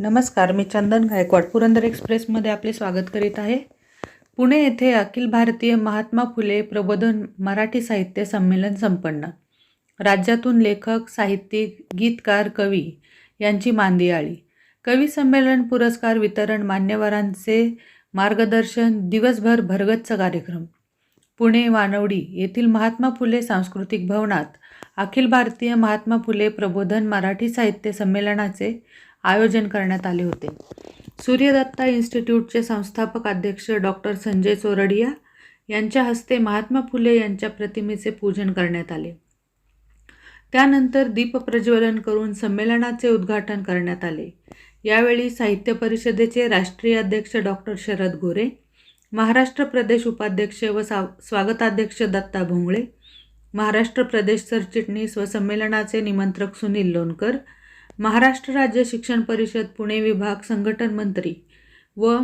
नमस्कार मी चंदन गायकवाड. पुरंदर एक्सप्रेसमध्ये आपले स्वागत करीत आहे. पुणे येथे अखिल भारतीय महात्मा फुले प्रबोधन मराठी साहित्य संमेलन संपन्न. राज्यातून लेखक साहित्यिक गीतकार कवी यांची मांदी आळी कवी संमेलन पुरस्कार वितरण मान्यवरांचे मार्गदर्शन दिवसभर भरगच्च कार्यक्रम. पुणे वानवडी येथील महात्मा फुले सांस्कृतिक भवनात अखिल भारतीय महात्मा फुले प्रबोधन मराठी साहित्य संमेलनाचे आयोजन करण्यात आले होते. सूर्यदत्ता इन्स्टिट्यूटचे संस्थापक अध्यक्ष डॉक्टर संजय चोरडिया यांच्या हस्ते महात्मा फुले यांच्या प्रतिमेचे पूजन करण्यात आले. त्यानंतर दीपप्रज्वलन करून संमेलनाचे उद्घाटन करण्यात आले. यावेळी साहित्य परिषदेचे राष्ट्रीय अध्यक्ष डॉक्टर शरद गोरे महाराष्ट्र प्रदेश उपाध्यक्ष व सा स्वागताध्यक्ष दत्ता भोंगळे महाराष्ट्र प्रदेश सरचिटणीस व संमेलनाचे निमंत्रक सुनील लोणकर महाराष्ट्र राज्य शिक्षण परिषद पुणे विभाग संघटन मंत्री व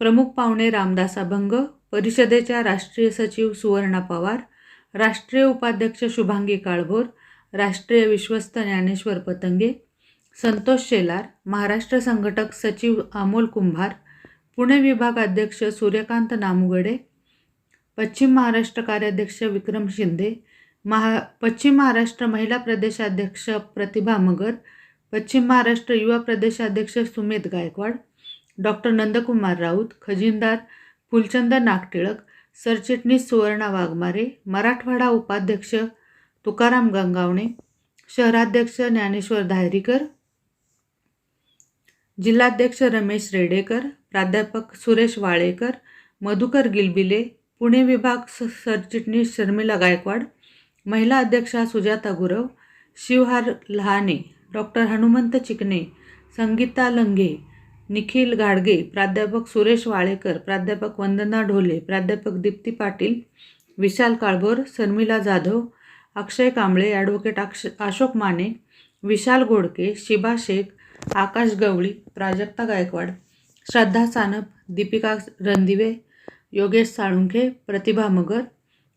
प्रमुख पाहुणे रामदास अभंग परिषदेच्या राष्ट्रीय सचिव सुवर्णा पवार राष्ट्रीय उपाध्यक्ष शुभांगी काळभोर राष्ट्रीय विश्वस्त ज्ञानेश्वर पतंगे संतोष शेलार महाराष्ट्र संघटक सचिव अमोल कुंभार पुणे विभाग अध्यक्ष सूर्यकांत नामुगडे पश्चिम महाराष्ट्र कार्याध्यक्ष विक्रम शिंदे महा पश्चिम महाराष्ट्र महिला प्रदेशाध्यक्ष प्रतिभा मगर पश्चिम महाराष्ट्र युवा प्रदेशाध्यक्ष सुमित गायकवाड डॉक्टर नंदकुमार राऊत खजिनदार फुलचंद नागटिळक सरचिटणीस सुवर्णा वाघमारे मराठवाडा उपाध्यक्ष तुकाराम गंगावणे शहराध्यक्ष ज्ञानेश्वर धायरीकर जिल्हाध्यक्ष रमेश रेडेकर प्राध्यापक सुरेश वाळेकर मधुकर गिलबिले पुणे विभाग स सरचिटणीस शर्मिला गायकवाड महिला अध्यक्षा सुजाता गुरव शिवहार लहाने डॉक्टर हनुमंत चिकणे संगीता लंघे निखिल गाडगे प्राध्यापक सुरेश वाळेकर प्राध्यापक वंदना ढोले प्राध्यापक दीप्ती पाटील विशाल काळभोर शर्मिला जाधव अक्षय कांबळे ॲडव्होकेट अक्ष Ashok Mane Vishal Godke Shiba Shaikh Akash Gawali Prajakta Gaikwad Shraddha Sanap Deepika Randive Yogesh Salunkhe Pratibha Magar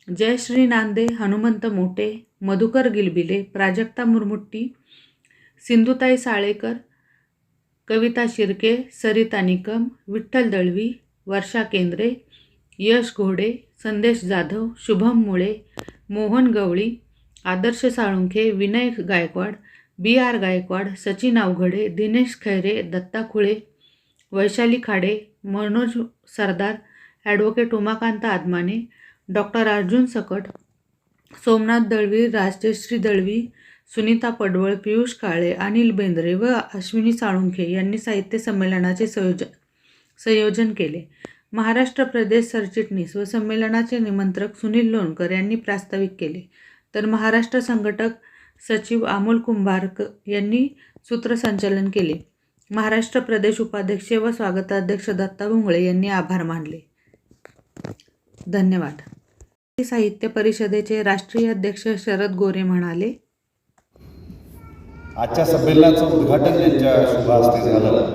Jayashree Nande Hanumant Mote Madhukar Gilbile Prajakta Murmutti Sindhutai Salekar Kavita Shirke Sarita Nikam Vitthal Dalvi Varsha Kendre Yash Ghode Sandesh Jadhav Shubham Mule Mohan Gawali Adarsh Salunkhe Vinay Gaikwad B R Gaikwad Sachin Avghade Dinesh Khaire Datta Khule Vaishali Khade Manoj Sardar advocate Umakant Admane doctor Arjun Sakat Somnath Dalvi Rajshri Dalvi Sunita पडवळ पियुष काळे अनिल बेंद्रे व अश्विनी साळुंखे यांनी साहित्य संमेलनाचे संयोजन संयोजन केले. महाराष्ट्र प्रदेश सरचिटणीस व संमेलनाचे निमंत्रक सुनील लोणकर यांनी प्रास्ताविक केले. तर महाराष्ट्र संघटक सचिव अमोल कुंभारक यांनी सूत्रसंचालन केले. महाराष्ट्र प्रदेश उपाध्यक्ष व स्वागताध्यक्ष दत्ता भोंगळे यांनी आभार मानले. धन्यवाद. साहित्य परिषदेचे राष्ट्रीय अध्यक्ष शरद गोरे म्हणाले आजच्या संमेलनाचं उद्घाटन त्यांच्या शुभहस्ते झालं.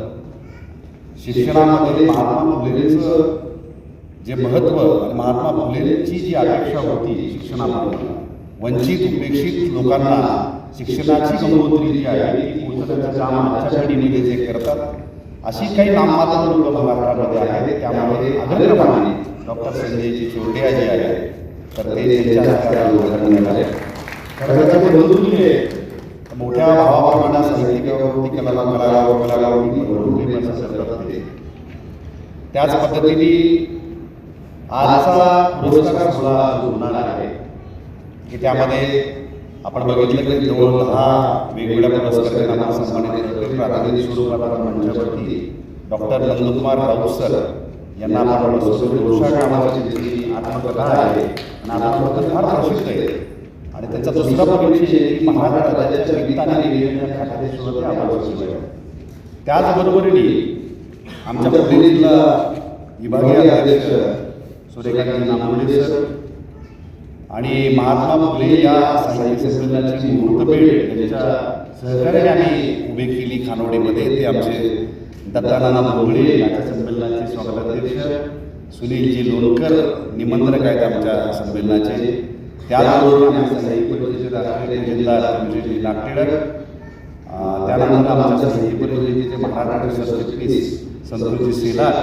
शिक्षणामध्ये महात्मा फुलेंचं जे महत्त्व आणि महात्मा फुलेंची जी अपेक्षा होती शिक्षणामध्ये वंचित उपेक्षित लोकांना शिक्षणाची गंगोत्री जी आहे ती पोचवण्याचं काम आजच्या पिढीमध्ये जे करतात अशी काही नाममात्र लोक महाराष्ट्रामध्ये आहेत. त्यामध्ये अग्रक्रमाने डॉक्टर संजयजी चोरडिया जे आहेत. तर ते त्यांच्या हस्ते उद्घाटन झाले खरं त्याचे बंधुले मोठ्या भावाप्रमाणे साहित्यिकावरती कला कलावर कलावरती भरपूर प्रशंसा करतात ते. त्याच पद्धतीने आजचा पुरस्कार सुद्धा जो होणार आहे की त्यामध्ये आपण बघितलं की जवळ दहा वेगवेगळ्या पुरस्कारांना आपण सन्मानित करतोय स्वरूपात मंचावरती डॉक्टर नंदकुमार राऊत सर यांना आपण बसवतो जोशा आत्मकथा आहे आणि आत्मकथा फार प्रसिद्ध आहे आणि त्याचा दुसरा परिचय महाराष्ट्र राज्याच्या वित्त आणि नियोजन खात्याचे सुद्धा ते आम्हाला आहे. त्याचबरोबरीने आमच्या जिल्हा विभागीय अध्यक्ष सूर्यकांत नामवडे सर आणि महात्मा फुले या साहित्य संमेलनाची मुहूर्तपेढ त्यांच्या सहकार्याने आम्ही उभी केली खानोडीमध्ये ते आमचे दत्तानाना भोगळे नाट्य संमेलनाचे स्वागताध्यक्ष सुनीलजी लोणकर निमंत्रक आहेत आमच्या संमेलनाचे त्याचबरोबर आमच्या साहित्य परिषदेचे राष्ट्रीय खजिनदार विजयजी नागटिळक त्यानंतर आमच्या साहित्य परिषदेचे महाराष्ट्र सरचिटणीस संतोषजी सेलार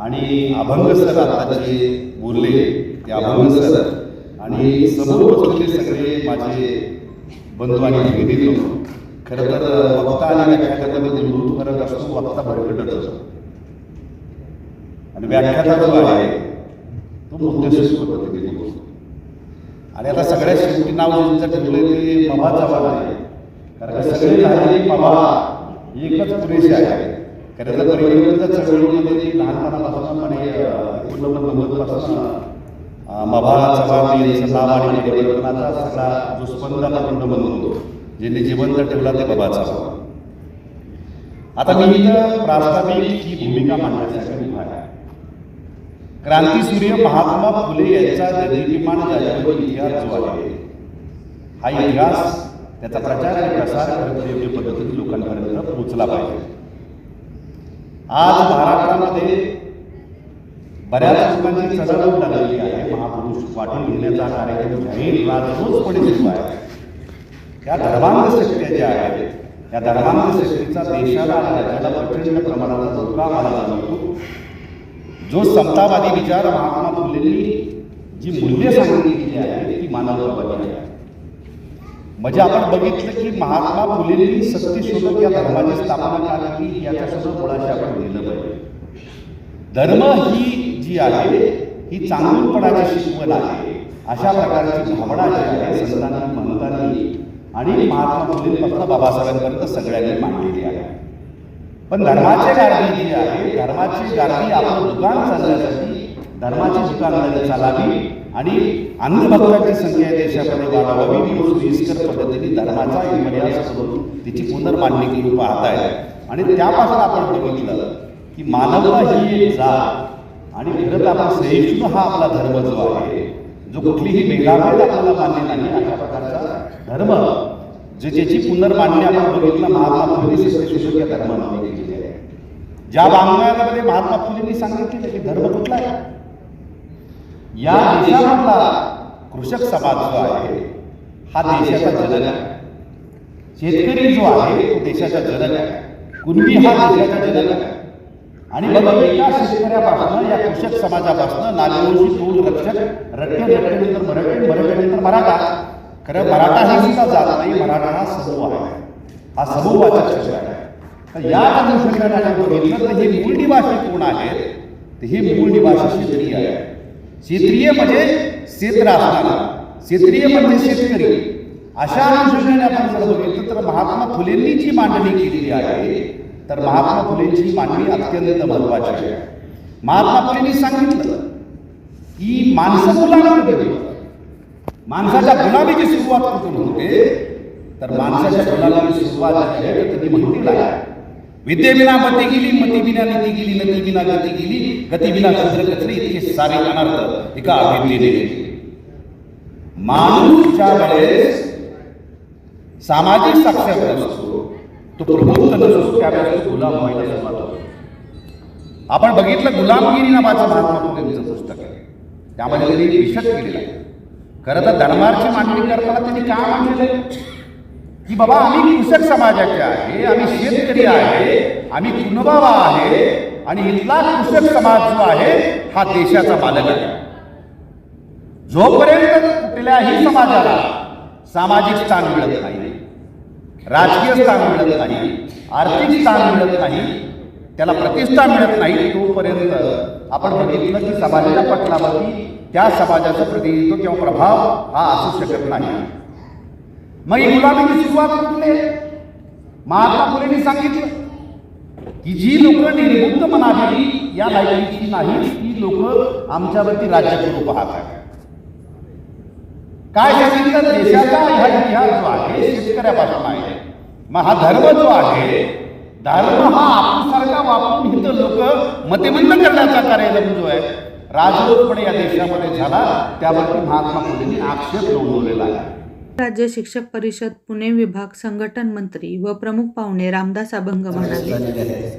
आणि अभंग सर आता जे बोलले ते अभंग सर आणि समोर सगळे माझे बंधू आणि भगिनी खरं तर वक्ता आणि व्याख्यात्यामध्ये मूलभूत फरक असतो वक्ता भरकटत असतो. आणि व्याख्याता जो आहे तो मुद्देसूद पद्धतीने बोलतो आणि आता सगळ्यात शेवटी नाव ज्यांचं ठेवलं ते मबा चव्हाण आहे. कारण का सगळी झाले मबा एकच पुरेशी आहे. खरं तर परिवर्तनच्या चळवळीमध्ये लहानपणापासून म्हणे एकोणनव्वद नव्वदपासून मबा चव्हाण आणि परिवर्तनाचा सगळा जो स्पंद आपण म्हणतो ज्यांनी जिवंत ठेवला ते बाबाचा आता मी प्रास्ताविक ही भूमिका मांडण्यासाठी क्रांतीसूर्य महात्मा फुले यांचा निर्मिमान झालेला इतिहास जो आहे हा इतिहास त्याचा प्रचार आणि प्रसार योग्य पद्धतीने लोकांपर्यंत पोहोचला पाहिजे. आज महाराष्ट्रामध्ये बऱ्याच लोकांची चढवून लागलेली आहे. महापुरुष वाटून घेण्याचा कार्यक्रम जाहीर राजरोजपणे सुरू आहे. या धर्मांध शक्त्या ज्या आहेत या धर्मांध शक्तीचा देशाला आणि राज्याला प्रचंड प्रमाणात धोका आला जाणवतो. जो समतावादी विचार महात्मा फुलेंनी जी मूल्य सांगितलेली आहे ती मानवतावादी आहे म्हणजे आपण बघितलं की महात्मा फुलेंनी सत्यशोधक या धर्माची स्थापना का केली याच्यासोबत मुळाशी आपण गेलं पाहिजे? धर्म ही जी आहे ही चांगलपणाची शिकवण आहे. अशा प्रकारची भावना जी आहे संतांनी महंतांनी आणि महात्मा फुलेंपासून बाबासाहेबांपर्यंत सगळ्यांनी मांडलेली आहे. पण धर्माचे गार्दी जी आहे धर्माची गार्दी आपलं दुकान चालण्यासाठी धर्माची दुकानदारी चालावी आणि अंधभक्तांची संख्या देशाकडे वाढवावी. म्हणून सोयीस्कर पद्धतीने धर्माचा इतिहास करून तिची पुनर्मांडणी केली पाहत आहे आणि त्यापासून आपण बघितलं की मानवता ही एक जात आणि खरं तर आपण सहिष्णू हा आपला धर्म जो आहे जो कुठलीही भेदाभेद आपल्याला मान्य नाही अशा प्रकारचा धर्म जे ज्याची पुनर्मांडणी आपण बघितलं महात्मा फुले सत्यशोधक या धर्मामध्ये केलेली आहे ज्या बांगलामध्ये महात्मा फुलेंनी सांगितले की धर्म कुठला आहे? या देशामधला कृषक समाज जो आहे हा देशाचा जनक आहे. शेतकरी जो आहे तो देशाचा जनक आहे. कुणबी हा देशाचा जनक आहे. आणि मग एका शेतकऱ्यापासून या कृषक समाजापासून नागवंशी तोल रक्षक रट्टे रट्टेनंतर मराठी मराठ्यानंतर मराठा. खरं मराठा ही सुद्धा जात नाही मराठा हा समूह आहे. हा समूहवाचक शब्द आहे. तर या अनुषंगाने आपण बघितलं तर हे मूळ निवासी कोण आहेत? तर हे मूळ निवासी क्षेत्रीय आहे. क्षेत्रीय म्हणजे क्षेत्र असणारा क्षेत्रीय म्हणजे शेतकरी. अशा अनुषंगाने आपण जर बघितलं तर महात्मा फुलेंनी जी मांडणी केलेली आहे. तर महात्मा फुलेंची मांडणी अत्यंत महत्वाची आहे. महात्मा फुलेंनी सांगितलं की माणसं गुलामी माणसाच्या गुलामीची सुरुवात कुठून होते? तर माणसाच्या गुलामीची सुरुवात जी आहे ती म्हणतील आहे. विद्येविना मती गेली मतीविना नीती गेली नतीविना गती गेली गतीविना कचरे कचरे इतके सारे अनर्थ एका अभिनेने गेले माणूस ज्या वेळेस सामाजिक साक्षर नसतो. तो प्रबुद्ध नसतो त्यावेळेस गुलाम व्हायला सुरुवात आपण बघितलं गुलामगिरी नावाचं महात्मा फुलेंचं पुस्तक आहे. त्यामध्ये त्यांनी विशद केलेलं आहे. खरं तर धर्माची मांडणी करताना त्यांनी काय म्हटलेलं आहे? की बाबा आम्ही कृषक समाजाचे आहे आम्ही शेतकरी आहे आम्ही कुणबाबा आहे आणि इथला कृषक समाज जो आहे हा देशाचा मालक आहे. जोपर्यंत कुठल्याही समाजाला सामाजिक स्थान मिळत नाही राजकीय स्थान मिळत नाही आर्थिक स्थान मिळत नाही त्याला प्रतिष्ठा मिळत नाही तोपर्यंत आपण बघितलं की समाजाच्या पटलावरती त्या समाजाचं प्रतिनिधित्व किंवा प्रभाव हा असू शकत नाही. मग ही गुलामीची सुरुवात कुठली? आहे? महात्मा फुलेंनी सांगितलं की जी लोक निर्मुक्त म्हणाली या लायकीची नाही ती लोक आमच्यावरती राज्य करू पाहत आहे काय सांगितलं? देशाचा हा इतिहास जो आहे शेतकऱ्यापासून आहे. मग हा धर्म जो आहे धर्म हा आपल्यासारखा वापरून हिंद लोक मतिमंद करण्याचा कार्यक्रम जो आहे राजरोजपणे या देशामध्ये झाला त्यावरती महात्मा फुलेंनी आक्षेप नोंदवलेला आहे. राज्य शिक्षक परिषद पुणे विभाग संघटन मंत्री व प्रमुख पाहुणे रामदास अभंग म्हणाले.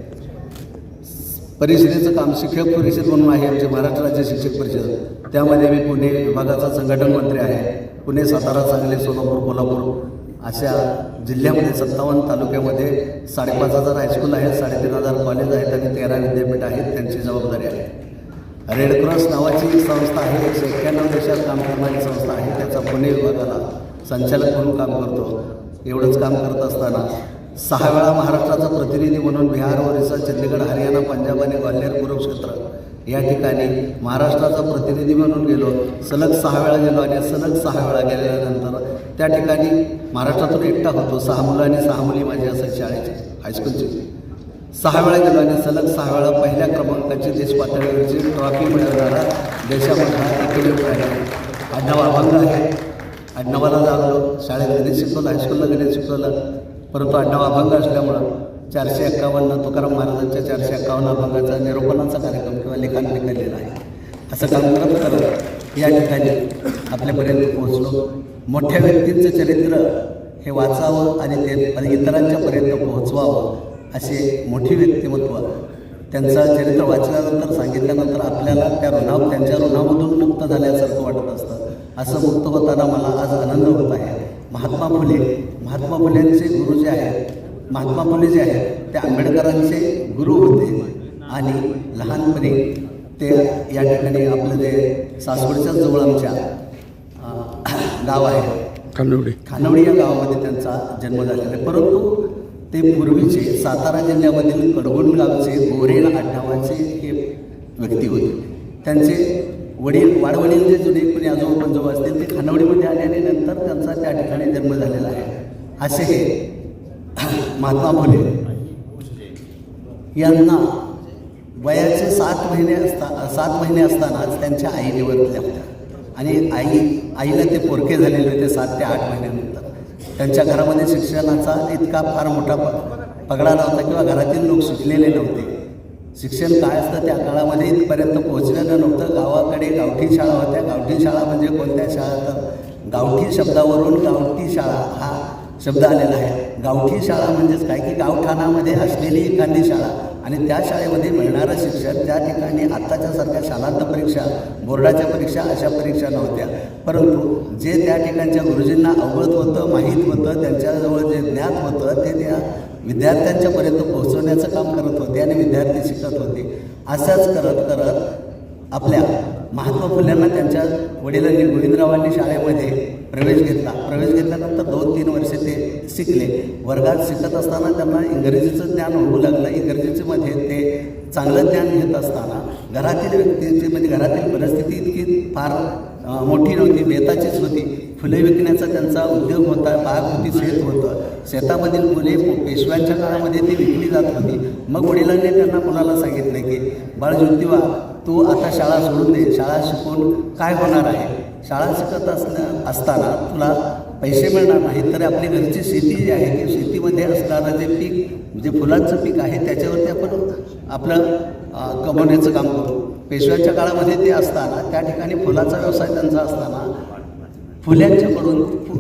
परिषदेचं काम शिक्षक परिषद म्हणून आहे आमचे महाराष्ट्र राज्य शिक्षक परिषद. त्यामध्ये मी पुणे विभागाचा संघटन मंत्री आहे. पुणे सातारा सांगली सोलापूर कोल्हापूर अशा जिल्ह्यामध्ये सत्तावन्न तालुक्यामध्ये साडेपाच हजार हायस्कूल आहेत साडेतीन हजार कॉलेज आहेत आणि तेरा विद्यापीठ आहेत त्यांची जबाबदारी आहे. रेडक्रॉस नावाची एक संस्था आहे एकशे एक्क्याण्णव देशात काम करणारी संस्था आहे त्याचा पुणे विभागाला संचालक म्हणून काम करतो. एवढंच काम करत असताना सहा वेळा महाराष्ट्राचा प्रतिनिधी म्हणून बिहार ओरिसा चंदीगड हरियाणा पंजाब आणि ग्वाल्हेर कुरुक्षेत्र या ठिकाणी महाराष्ट्राचा प्रतिनिधी म्हणून गेलो सलग सहा वेळा गेलो आणि सलग सहा वेळा गेल्यानंतर त्या ठिकाणी महाराष्ट्रातून एकटा होतो. सहा मुलं आणि सहा मुली माझी असायची शाळेची हायस्कूलची सहा वेळा गेलो आणि सलग सहा वेळा पहिल्या क्रमांकाची देश पातळीवरची ट्रॉफी मिळवणारा देशामधला एकमेव आहे. आडनाव अभंग आहे. आडनावाला लागलो शाळेत गणित शिकवलं हायस्कूलला गणित शिकवलं. परंतु आडनाव अभंग असल्यामुळं चारशे एक्कावन्न तुकाराम महाराजांच्या चारशे एक्कावन्न अभंगाचा निरोपणाचा कार्यक्रम किंवा लेखन निघालेलं आहे. असं काम करत करत या ठिकाणी आपल्यापर्यंत पोहोचलो. मोठ्या व्यक्तींचं चरित्र हे वाचावं आणि ते आणि इतरांच्यापर्यंत पोहोचवावं असे मोठी व्यक्तिमत्व त्यांचं चरित्र वाचल्यानंतर सांगितल्यानंतर आपल्याला त्या ऋणाव त्यांच्या ऋणामधून मुक्त झाल्यासारखं वाटत असतं. असं मुक्त होताना मला आज आनंद होत आहे. महात्मा फुले महात्मा फुलेंचे गुरु जे आहेत महात्मा फुले जे आहेत ते आंबेडकरांचे गुरु होते आणि लहानपणी ते या ठिकाणी आपलं जे सासवडच्या जवळ आमच्या गाव आहे. खानवडी. खानवडी या गावामध्ये त्यांचा जन्म झालेला आहे. परंतु ते पूर्वीचे सातारा जिल्ह्यामधील कडगुण गावचे गोरेण आडनावाचे हे व्यक्ती होते. त्यांचे वडील वाडवडील जे जुने कोणी आजोबा पंजोबा असतील ते खानवडीमध्ये आले आणि नंतर त्यांचा त्या ठिकाणी जन्म झालेला आहे. असे हे महात्मा फुले यांना वयाचे सात महिने असता सात महिने असतानाच त्यांच्या आई निवडल्या होत्या आणि आई आईला ते पोरके झालेले होते सात ते आठ महिन्यानंतर त्यांच्या घरामध्ये शिक्षणाचा इतका फार मोठा पगडा नव्हता किंवा घरातील लोक शिकलेले नव्हते. शिक्षण काय असतं त्या काळामध्ये इथपर्यंत पोहोचलेलं नव्हतं. गावाकडे गावठी शाळा होत्या. गावठी शाळा म्हणजे कोणत्या शाळा तर गावठी शब्दावरून गावठी शाळा हा शब्द आलेला आहे. गावठी शाळा म्हणजेच काय? की गावठाणामध्ये असलेली एखादी शाळा. आणि त्या शाळेमध्ये मिळणारं शिक्षण त्या ठिकाणी आत्ताच्यासारख्या शालांत परीक्षा बोर्डाच्या परीक्षा अशा परीक्षा नव्हत्या. परंतु जे त्या ठिकाणच्या गुरुजींना अवगत होतं माहीत होतं त्यांच्याजवळ जे ज्ञान होतं ते त्या विद्यार्थ्यांच्यापर्यंत पोहोचवण्याचं काम करत होते आणि विद्यार्थी शिकत होते. असंच करत करत आपल्या महात्मा फुल्यांना त्यांच्या वडिलांनी गोविंदरावांनी शाळेमध्ये प्रवेश घेतला. प्रवेश घेतल्यानंतर दोन तीन वर्षे ते शिकले. वर्गात शिकत असताना त्यांना इंग्रजीचं ज्ञान होऊ लागलं. इंग्रजीमध्ये ते चांगलं ज्ञान घेत असताना घरातील व्यक्तींची म्हणजे घरातील परिस्थिती इतकी फार मोठी नव्हती बेताचीच होती. फुले विकण्याचा त्यांचा उद्योग होता बाग होती शेत होतं. शेतामधील फुले पेशव्यांच्या काळामध्ये ती विकली जात होती. मग वडिलांनी त्यांना कोणाला सांगितलं की बाळ ज्योतिबा तू आता शाळा सोडून दे. शाळा शिकून काय होणार आहे? शाळा शिकत असल्या असताना तुला पैसे मिळणार नाहीत तर आपली घरची शेती जी आहे की शेतीमध्ये असणारं जे पीक म्हणजे फुलांचं पीक आहे त्याच्यावरती आपण आपलं कमवण्याचं काम करू. पेशव्यांच्या काळामध्ये ते असताना त्या ठिकाणी फुलाचा व्यवसाय त्यांचा असताना फुल्यांच्याकडून फु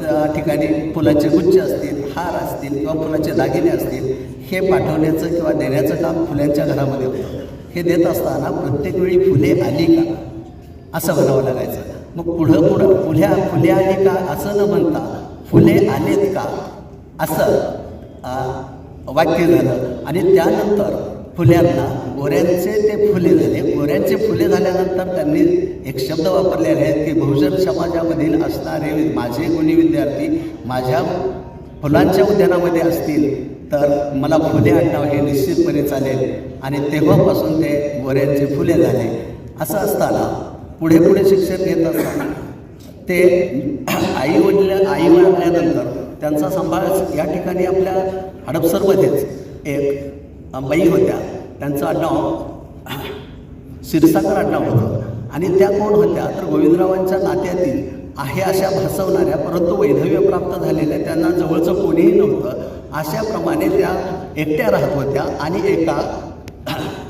त्या ठिकाणी फुलाचे गुच्छ असतील हार असतील किंवा फुलाचे दागिने असतील हे पाठवण्याचं किंवा देण्याचं काम फुल्यांच्या घरामध्ये होतं. हे देत असताना प्रत्येक वेळी फुले आली का? असं म्हणावं लागायचं. मग पुढं पुढं फुल्या फुले आली का? असं न म्हणता फुले आलेत का? असं वाक्य झालं. आणि त्यानंतर फुल्यांना गोऱ्यांचे ते फुले झाले. गोऱ्यांचे फुले झाल्यानंतर त्यांनी एक शब्द वापरलेले आहेत की बहुजन समाजामधील असणारे माझे गुणी विद्यार्थी माझ्या फुलांच्या उद्यानामध्ये असतील तर मला फुले आडनाव हे निश्चितपणे चालेल. आणि तेव्हापासून ते गोऱ्यांचे फुले झाले. असं असताना पुढे पुढे शिक्षण घेत असताना ते आई वडील आई वाढल्यानंतर त्यांचा सांभाळ या ठिकाणी आपल्या हडपसरमध्येच एक बाई होत्या. त्यांचं आडनाव क्षीरसागर आडनाव होतं. आणि त्या कोण होत्या? तर गोविंदरावांच्या नात्यातील आहे अशा भासवणाऱ्या परंतु वैधव्य प्राप्त झालेल्या त्यांना जवळचं कोणीही नव्हतं. अशाप्रमाणे त्या एकट्या राहत होत्या आणि एका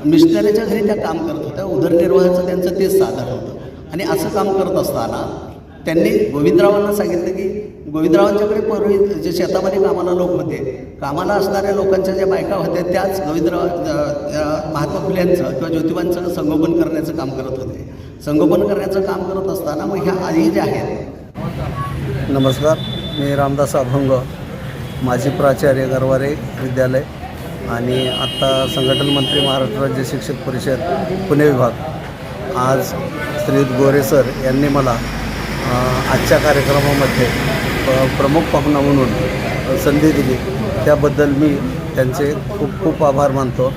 मिशनरीच्या घरी त्या काम करत होत्या. उदरनिर्वाहाचं त्यांचं तेच साधन होतं. आणि असं काम करत असताना त्यांनी गोविंदरावांना सांगितलं की गोविंदरावांच्याकडे पूर्वी जे शेतामध्ये कामाला लोक होते कामाला असणाऱ्या लोकांच्या ज्या बायका होत्या त्याच गोविंदराव महात्मा फुल्यांचं किंवा ज्योतिबांचं संगोपन करण्याचं काम करत होते. संगोपन करण्याचं काम करत असताना मग ह्या आई ज्या आहेत. नमस्कार मी रामदास अभंग माजी प्राचार्य गरवारे विद्यालय आणि आत्ता संघटन मंत्री महाराष्ट्र राज्य शिक्षक परिषद पुणे विभाग. आज श्री गोरे सर यांनी मला आजच्या कार्यक्रमामध्ये प्रमुख पाहुणा म्हणून संधी दिली. त्याबद्दल मी त्यांचे खूप खूप आभार मानतो.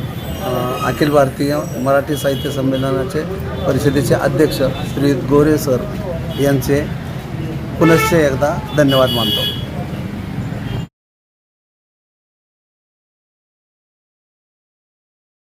अखिल भारतीय मराठी साहित्य संमेलनाचे परिषदेचे अध्यक्ष श्री गोरे सर यांचे पुनश्च एकदा धन्यवाद मानतो.